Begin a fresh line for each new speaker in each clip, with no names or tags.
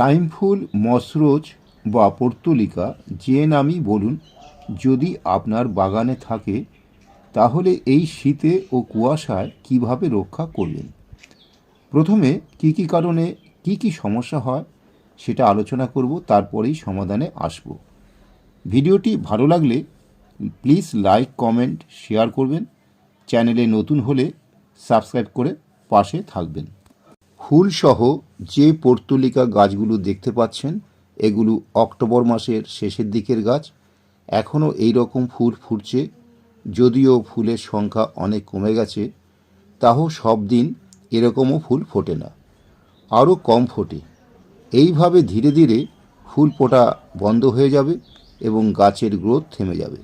Time ফুল মসরোজ বা portulaca, যে নামই বলুন, যদি আপনার বাগানে থাকে, তাহলে এই শীতে ও কুয়াশায় কীভাবে রক্ষা করবেন প্রথমে কি কি কারণে কি কি সমস্যা হয়, সেটা আলোচনা করব, তারপরেই সমাধানে আসব। ভিডিওটি ভালো লাগলে প্লিজ লাইক, কমেন্ট, শেয়ার করবেন। চ্যানেলে নতুন হলে সাবস্ক্রাইব করে পাশে থাকবেন। ফুলসহ যে পর্তুলিকা গাছগুলো দেখতে পাচ্ছেন, এগুলো অক্টোবর মাসের শেষের দিকের গাছ। এখনও এই রকম ফুল ফুটছে, যদিও ফুলের সংখ্যা অনেক কমে গেছে, তাও সব দিন এরকমও ফুল ফোটে না, আরও কম ফোটে। এইভাবে ধীরে ধীরে ফুল ফোটা বন্ধ হয়ে যাবে এবং গাছের গ্রোথ থেমে যাবে।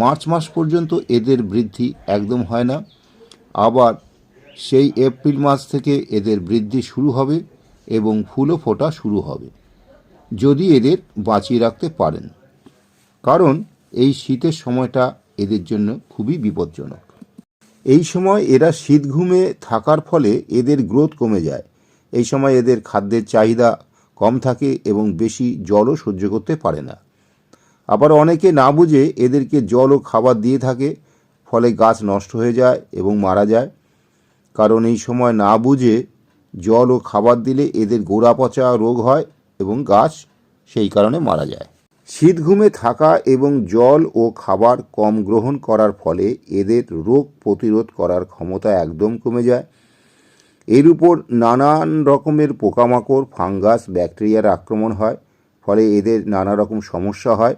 মার্চ মাস পর্যন্ত এদের বৃদ্ধি একদম হয় না, আবার সেই এপ্রিল মাস থেকে এদের বৃদ্ধি শুরু হবে এবং ফুলও ফোটা শুরু হবে, যদি এদের বাঁচিয়ে রাখতে পারেন। কারণ এই শীতের সময়টা এদের জন্য খুবই বিপজ্জনক। এই সময় এরা শীত ঘুমে থাকার ফলে এদের গ্রোথ কমে যায়। এই সময় এদের খাদ্যের চাহিদা কম থাকে এবং বেশি জলও সহ্য করতে পারে না। আবার অনেকে না বুঝে এদেরকে জল ও খাবার দিয়ে থাকে, ফলে গাছ নষ্ট হয়ে যায় এবং মারা যায়। কারণ এই সময় না বুঝে জল ও খাবার দিলে এদের গোড়া পচা রোগ হয় এবং গাছ সেই কারণে মারা যায়। শীত ঘুমে থাকা এবং জল ও খাবার কম গ্রহণ করার ফলে এদের রোগ প্রতিরোধ করার ক্ষমতা একদম কমে যায়। এর উপর নানান রকমের পোকামাকড়, ফাঙ্গাস, ব্যাকটেরিয়ার আক্রমণ হয়, ফলে এদের নানা রকম সমস্যা হয়।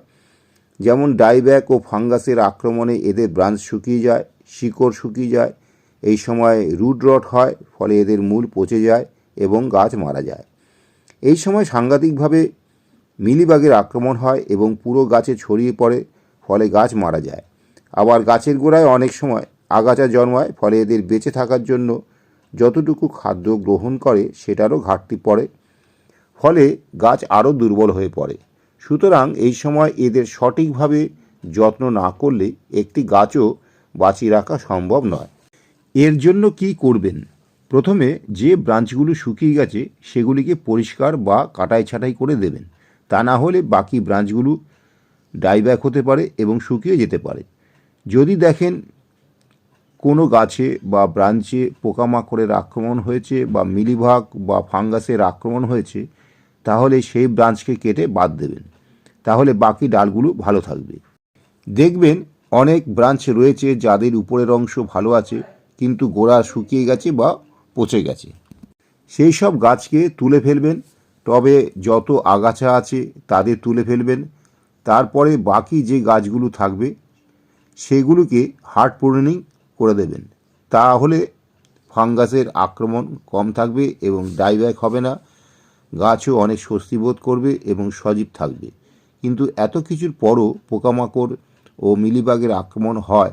যেমন ডাইব্যাক ও ফাঙ্গাসের আক্রমণে এদের ব্রাঞ্চ শুকিয়ে যায়, শিকড় শুকিয়ে যায় এই সময় রুট রট হয়, ফলে এদের মূল পচে যায় এবং গাছ মারা যায়। এই সময় সাংঘাতিকভাবে মিলিবাগের আক্রমণ হয় এবং পুরো গাছে ছড়িয়ে পড়ে, ফলে গাছ মারা যায়। আবার গাছের গোড়ায় অনেক সময় আগাছা জন্মায়, ফলে এদের বেঁচে থাকার জন্য যতটুকু খাদ্য গ্রহণ করে সেটারও ঘাটতি পড়ে, ফলে গাছ আরও দুর্বল হয়ে পড়ে। সুতরাং এই সময় এদের সঠিকভাবে যত্ন না করলে একটি গাছও বাঁচিয়ে রাখা সম্ভব নয়। এর জন্য কি করবেন? প্রথমে যে ব্রাঞ্চগুলো শুকিয়ে গেছে, সেগুলিকে পরিষ্কার বা কাটাই ছাঁটাই করে দেবেন। তা না হলে বাকি ব্রাঞ্চগুলো ডাইব্যাক হতে পারে এবং শুকিয়ে যেতে পারে। যদি দেখেন কোনো গাছে বা ব্রাঞ্চে পোকামাকড়ের আক্রমণ হয়েছে বা মিলিভাগ বা ফাঙ্গাসের আক্রমণ হয়েছে, তাহলে সেই ব্রাঞ্চকে কেটে বাদ দেবেন। তাহলে বাকি ডালগুলো ভালো থাকবে। দেখবেন অনেক ব্রাঞ্চ রয়েছে যাদের উপরের অংশ ভালো আছে কিন্তু গোড়া শুকিয়ে গেছে বা পচে গেছে। সেই সব গাছকে তুলে ফেলবেন, তবে যত আগাছা আছে তাদের তুলে ফেলবেন। তারপরে বাকি যে গাছগুলো থাকবে, সেগুলোকে হার্ড প্রুনিং করে দেবেন। তাহলে ফাঙ্গাসের আক্রমণ কম থাকবে এবং ডাইব্যাক হবে না। গাছও অনেক স্বস্তি বোধ করবে এবং সজীব থাকবে। কিন্তু এত কিছুর পরও পোকামাকড় ও মিলিবাগের আক্রমণ হয়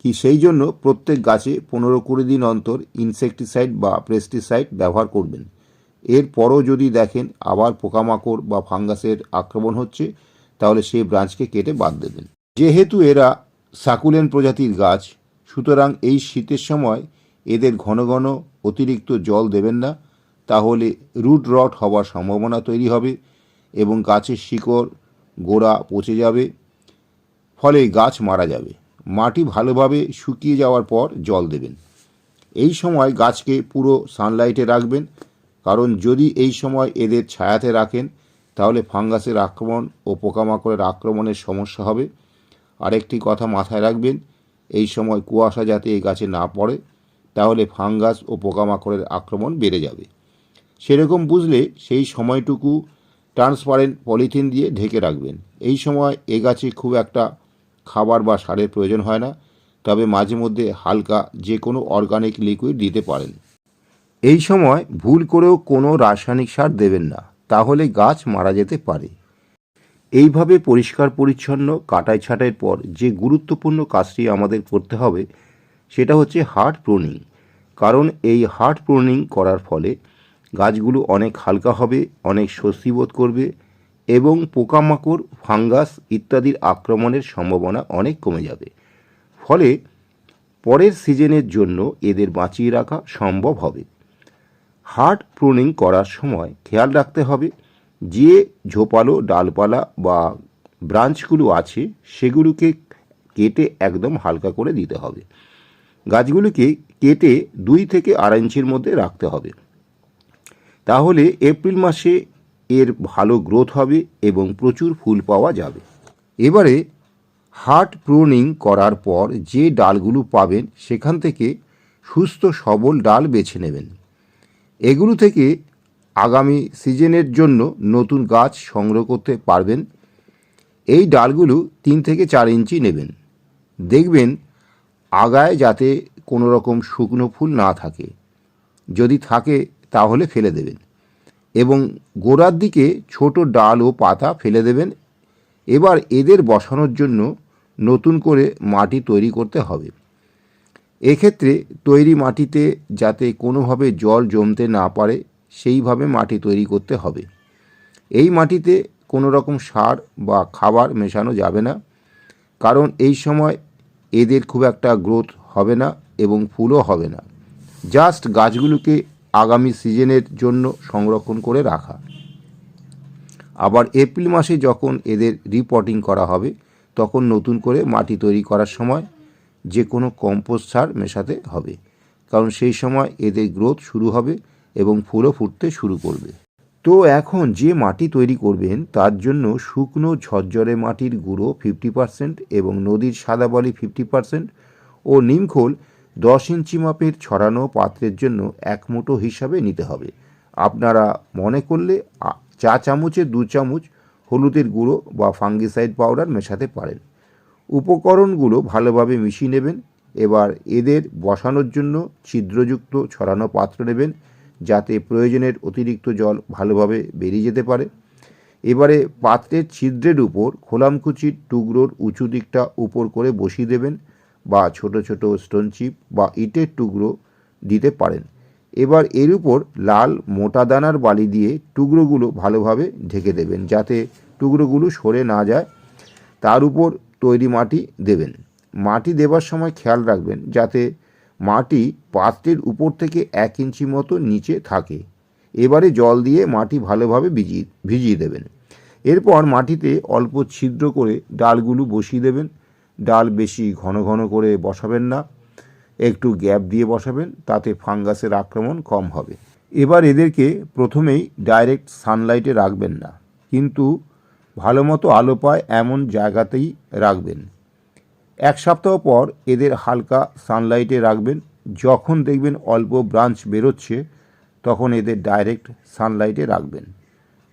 কি সেই জন্য প্রত্যেক গাছে পনেরো কুড়ি দিন অন্তর ইনসেকটিসাইড বা পেস্টিসাইড ব্যবহার করবেন। এরপরও যদি দেখেন আবার পোকামাকড় বা ফাঙ্গাসের আক্রমণ হচ্ছে, তাহলে সেই ব্রাঞ্চকে কেটে বাদ দেবেন। যেহেতু এরা সাকুলেন প্রজাতির গাছ, সুতরাং এই শীতের সময় এদের ঘন ঘন অতিরিক্ত জল দেবেন না, তাহলে রুট রট হওয়ার সম্ভাবনা তৈরি হবে এবং গাছের শিকড় গোড়া পচে যাবে, ফলে গাছ মারা যাবে। মাটি ভালোভাবে শুকিয়ে যাওয়ার পর জল দেবেন। এই সময় গাছকে পুরো সানলাইটে রাখবেন, কারণ যদি এই সময় এদের ছায়াতে রাখেন, তাহলে ফাঙ্গাসের আক্রমণ ও পোকামাকড়ের আক্রমণের সমস্যা হবে। আরেকটি কথা মাথায় রাখবেন, এই সময় কুয়াশা যাতে এই গাছে না পড়ে, তাহলে ফাঙ্গাস ও পোকামাকড়ের আক্রমণ বেড়ে যাবে। সেরকম বুঝলে সেই সময়টুকু ট্রান্সপারেন্ট পলিথিন দিয়ে ঢেকে রাখবেন। এই সময় এ গাছে খুব একটা খাবার বা সারের প্রয়োজন হয় না, তবে মাঝে মধ্যে হালকা যে কোনো অর্গানিক লিকুইড দিতে পারেন। এই সময় ভুল করেও কোনো রাসায়নিক সার দেবেন না, তাহলে গাছ মারা যেতে পারে। এইভাবে পরিষ্কার পরিচ্ছন্ন কাটাই ছাঁটাইয়ের পর যে গুরুত্বপূর্ণ কাজটি আমাদের করতে হবে, সেটা হচ্ছে হার্ড প্রুনিং। কারণ এই হার্ট প্রুনিং করার ফলে গাছগুলো অনেক হালকা হবে, অনেক স্বস্তি বোধ করবে এবং পোকামাকড়, ফাঙ্গাস ইত্যাদির আক্রমণের সম্ভাবনা অনেক কমে যাবে। ফলে পরের সিজনের জন্য এদের বাঁচিয়ে রাখা সম্ভব হবে। হার্ড প্রুনিং করার সময় খেয়াল রাখতে হবে, যে ঝোপালো ডালপালা বা ব্রাঞ্চগুলো আছে সেগুলোকে কেটে একদম হালকা করে দিতে হবে। গাছগুলিকে কেটে দুই থেকে আড়াই ইঞ্চির মধ্যে রাখতে হবে। তাহলে এপ্রিল মাসে এর ভালো গ্রোথ হবে এবং প্রচুর ফুল পাওয়া যাবে। এবারে হার্ট প্রুনিং করার পর যে ডালগুলো পাবেন, সেখান থেকে সুস্থ সবল ডাল বেছে নেবেন। এগুলো থেকে আগামী সিজনের জন্য নতুন গাছ সংগ্রহ করতে পারবেন। এই ডালগুলো তিন থেকে চার ইঞ্চি নেবেন। দেখবেন আগায় যাতে কোনো রকম শুকনো ফুল না থাকে। যদি থাকে, তাহলে ফেলে দেবেন। এবং গোড়ার দিকে ছোট ডাল ও পাতা ফেলে দেবেন। এবার এদের বসানোর জন্য নতুন করে মাটি তৈরি করতে হবে। এক্ষেত্রে তৈরি মাটিতে যাতে কোনোভাবে জল জমতে না পারে, সেইভাবে মাটি তৈরি করতে হবে। এই মাটিতে কোনো রকম সার বা খাবার মেশানো যাবে না, কারণ এই সময় এদের খুব একটা গ্রোথ হবে না এবং ফুলও হবে না। জাস্ট গাছগুলোকে আগামী সিজনের জন্য সংরক্ষণ করে রাখা। আবার এপ্রিল মাসে যখন এদের রিপোর্টিং করা হবে, তখন নতুন করে মাটি তৈরি করার সময় যে কোনো কম্পোস্ট সার মেশাতে হবে। কারণ সেই সময় এদের গ্রোথ শুরু হবে এবং ফুলও ফুটতে শুরু করবে। তো এখন যে মাটি তৈরি করবেন, তার জন্য শুকনো ঝরঝরে মাটির গুঁড়ো ফিফটি পার্সেন্ট এবং নদীর সাদা বালি ফিফটি পার্সেন্ট ও নিমখোল দশ ইঞ্চি মাপের ছড়ানো পাত্রের জন্য এক মুঠো হিসাবে নিতে হবে। আপনারা মনে করলে চা চামচে দু চামচ হলুদের গুঁড়ো বা ফাঙ্গিসাইড পাউডার মেশাতে পারেন। উপকরণগুলো ভালোভাবে মিশিয়ে নেবেন। এবার এদের বসানোর জন্য ছিদ্রযুক্ত ছড়ানো পাত্র নেবেন, যাতে প্রয়োজনের অতিরিক্ত জল ভালোভাবে বেরিয়ে যেতে পারে। এবারে পাত্রের ছিদ্রের উপর খোলামকুচির টুকরোর উঁচু দিকটা উপর করে বসিয়ে দেবেন। বা ছোট ছোট স্টোন চিপ বা ইটের টুকরো দিতে পারেন। এবার এর উপর লাল মোটা দানার বালি দিয়ে টুকরোগুলো ভালোভাবে ঢেকে দেবেন যাতে টুকরোগুলো সরে না যায়। তার উপর তৈরি মাটি দেবেন। মাটি দেবার সময় খেয়াল রাখবেন যাতে মাটি পাত্রের উপর থেকে এক ইঞ্চি মতো নিচে থাকে। এবারে জল দিয়ে মাটি ভালোভাবে ভিজিয়ে ভিজিয়ে দেবেন। এরপর মাটিতে অল্প ছিদ্র করে ডালগুলো বসিয়ে দেবেন। ডাল বেশি ঘন ঘন করে বসাবেন না। একটু গ্যাপ দিয়ে বসাবেন, তাতে ফাঙ্গাসের আক্রমণ কম হবে। এবার এদেরকে প্রথমেই ডাইরেক্ট সানলাইটে রাখবেন না, কিন্তু ভালো মতো আলো পায় এমন জায়গাতেই রাখবেন। এক সপ্তাহ পর এদের হালকা সানলাইটে রাখবেন। যখন দেখবেন অল্প ব্রাঞ্চ বেরোচ্ছে, তখন এদের ডাইরেক্ট সানলাইটে রাখবেন।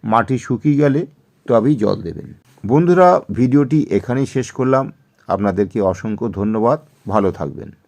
মাটি শুকিয়ে গেলে তবেই জল দেবেন। বন্ধুরা, ভিডিওটি এখানেই শেষ করলাম। আপনাদেরকে অসংখ্য ধন্যবাদ। ভালো থাকবেন।